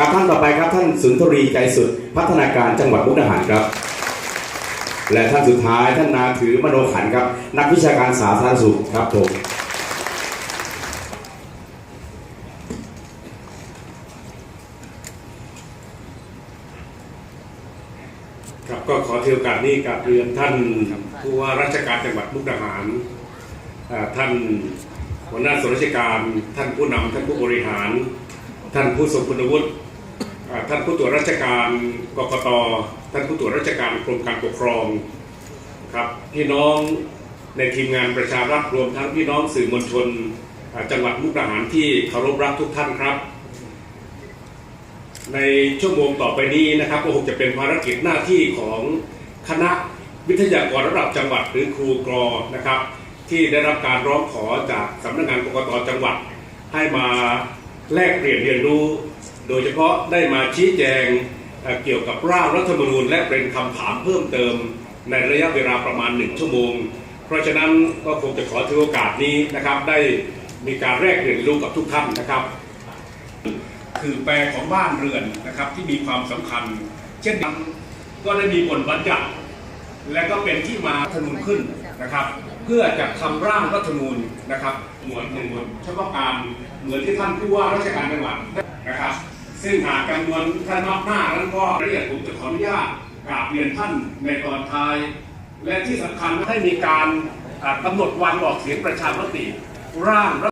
ครับท่านต่อไปครับท่านสุนทรีใจสุด พัฒนาการจังหวัดมุกดาหารครับ และท่านสุดท้ายท่านนาถือมโนขันครับ นักวิชาการสาธารณสุขครับผมครับก็ขอถือโอกาสนี้กับเรียนท่านผู้ว่าราชการจังหวัดมุกดาหารท่านหัวหน้าส่วนราชการ ท่านผู้นำท่านผู้บริหาร ท่านผู้ทรงคุณวุฒิ ท่านผู้ตรวจราชการกกตท่านผู้ตรวจราชการกรมการปกครองครับพี่น้องในทีมงานประชารัฐรวมทั้งพี่น้องสื่อมวลชนจังหวัดมุกดาหารที่เคารพรักทุกท่านครับ ในชั่วโมงต่อไปนี้นะครับก็คงจะเป็นภารกิจหน้าที่ของคณะวิทยากรระดับจังหวัดหรือครูกรอนะครับ ที่ได้รับการร้องขอจากสำนักงานกกตจังหวัด ให้มาแลกเปลี่ยนเรียนรู้ โดยเฉพาะได้มาชี้แจงเกี่ยวกับร่างรัฐธรรมนูญและเป็นคำถามเพิ่มเติม ในระยะเวลาประมาณหนึ่งชั่วโมง เพราะฉะนั้นก็คงจะขอถือโอกาสนี้นะครับ ได้มีการแลกเปลี่ยนรู้กับทุกท่านนะครับ คือแปลของบ้านเรือนนะครับที่มีความสำคัญ เช่นนั้นก็ได้มีบทบัญญัติและก็เป็นที่มาธนูญขึ้นนะครับ เพื่อจะทำร่างรัฐธรรมนูญนะครับ หมวดหนึ่งหมวดเฉพาะการเหมือนที่ท่านผู้ว่าราชการจังหวัดนะครับ ซึ่งหากจำนวนท่านมากหน้านั้นก็ละเอียดผมจะขออนุญาตกราบเรียนท่านในตอนท้าย และที่สำคัญให้มีการกำกำหนดวันออกเสียงประชามติร่าง